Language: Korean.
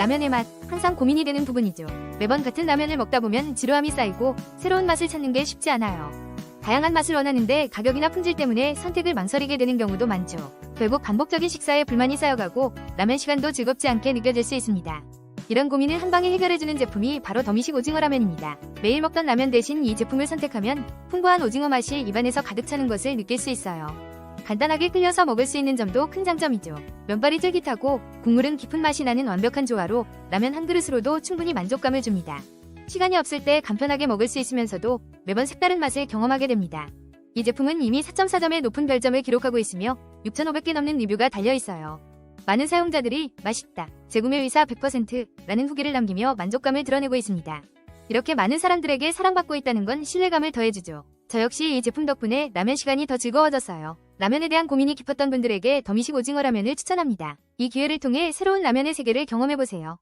라면의 맛, 항상 고민이 되는 부분이죠. 매번 같은 라면을 먹다 보면 지루함이 쌓이고 새로운 맛을 찾는 게 쉽지 않아요. 다양한 맛을 원하는데 가격이나 품질 때문에 선택을 망설이게 되는 경우도 많죠. 결국 반복적인 식사에 불만이 쌓여가고 라면 시간도 즐겁지 않게 느껴질 수 있습니다. 이런 고민을 한 방에 해결해주는 제품이 바로 더미식 오징어 라면입니다. 매일 먹던 라면 대신 이 제품을 선택하면 풍부한 오징어 맛이 입안에서 가득 차는 것을 느낄 수 있어요. 간단하게 끓여서 먹을 수 있는 점도 큰 장점이죠. 면발이 쫄깃하고 국물은 깊은 맛이 나는 완벽한 조화로 라면 한 그릇으로도 충분히 만족감을 줍니다. 시간이 없을 때 간편하게 먹을 수 있으면서도 매번 색다른 맛을 경험하게 됩니다. 이 제품은 이미 4.4점의 높은 별점을 기록하고 있으며 6,500개 넘는 리뷰가 달려 있어요. 많은 사용자들이 맛있다, 재구매 의사 100%라는 후기를 남기며 만족감을 드러내고 있습니다. 이렇게 많은 사람들에게 사랑받고 있다는 건 신뢰감을 더해주죠. 저 역시 이 제품 덕분에 라면 시간이 더 즐거워졌어요. 라면에 대한 고민이 깊었던 분들에게 더미식 오징어 라면을 추천합니다. 이 기회를 통해 새로운 라면의 세계를 경험해보세요.